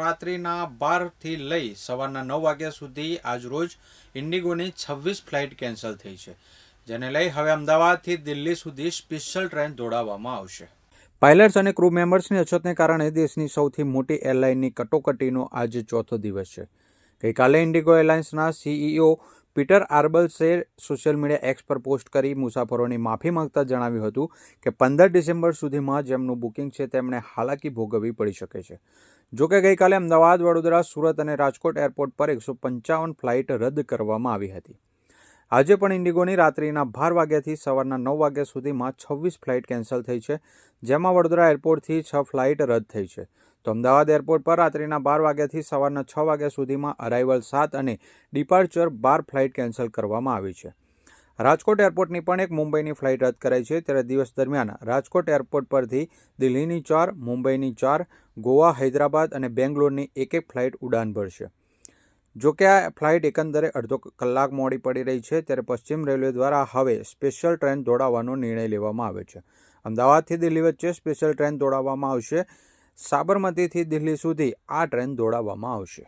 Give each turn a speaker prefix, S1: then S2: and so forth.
S1: રાત્રિના બારથી લઈ સવારના નવ વાગ્યા સુધી આજરોજ ઇન્ડિગોની છવ્વીસ ફ્લાઇટ કેન્સલ થઈ છે, જેને લઈ હવે અમદાવાદથી દિલ્હી સુધી સ્પેશિયલ ટ્રેન દોડાવવામાં આવશે. પાયલટ્સ અને ક્રૂ મેમ્બર્સની અછતને કારણે દેશની સૌથી મોટી એરલાઇનની કટોકટીનો આજે ચોથો દિવસ છે. ગઈકાલે ઇન્ડિગો એરલાઇન્સના સીઈઓ પીટર આર્બલ્સે સોશિયલ મીડિયા એક્સ પર પોસ્ટ કરી મુસાફરોની માફી માંગતા જણાવ્યું હતું કે પંદર ડિસેમ્બર સુધીમાં જેમનું બુકિંગ છે, તેમણે હાલાકી ભોગવવી પડી શકે છે. જોકે ગઈકાલે અમદાવાદ, વડોદરા, સુરત અને રાજકોટ એરપોર્ટ પર એકસો પંચાવન ફ્લાઇટ રદ કરવામાં આવી હતી. આજે પણ ઇન્ડિગોની રાત્રિના બાર વાગ્યાથી સવારના નવ વાગ્યા સુધીમાં છવ્વીસ ફ્લાઇટ કેન્સલ થઈ છે, જેમાં વડોદરા એરપોર્ટથી છ ફ્લાઇટ રદ થઈ છે. તો અમદાવાદ એરપોર્ટ પર રાત્રિના બાર વાગ્યાથી સવારના છ વાગ્યા સુધીમાં અરાઇવલ સાત અને ડિપાર્ચર બાર ફ્લાઇટ કેન્સલ કરવામાં આવી છે. રાજકોટ એરપોર્ટની પણ એક મુંબઈની ફ્લાઇટ રદ કરાઈ છે, ત્યારે દિવસ દરમિયાન રાજકોટ એરપોર્ટ પરથી દિલ્હીની ચાર, મુંબઈની ચાર, ગોવા, હૈદરાબાદ અને બેંગ્લોરની એક એક ફ્લાઇટ ઉડાન ભરશે. જો કે આ ફ્લાઇટ એકંદરે અડધો કલાક મોડી પડી રહી છે, ત્યારે પશ્ચિમ રેલવે દ્વારા હવે સ્પેશિયલ ટ્રેન દોડાવવાનો નિર્ણય લેવામાં આવ્યો છે. અમદાવાદથી દિલ્હી વચ્ચે સ્પેશિયલ ટ્રેન દોડાવવામાં આવશે. સાબરમતીથી દિલ્હી સુધી આ ટ્રેન દોડાવવામાં આવશે.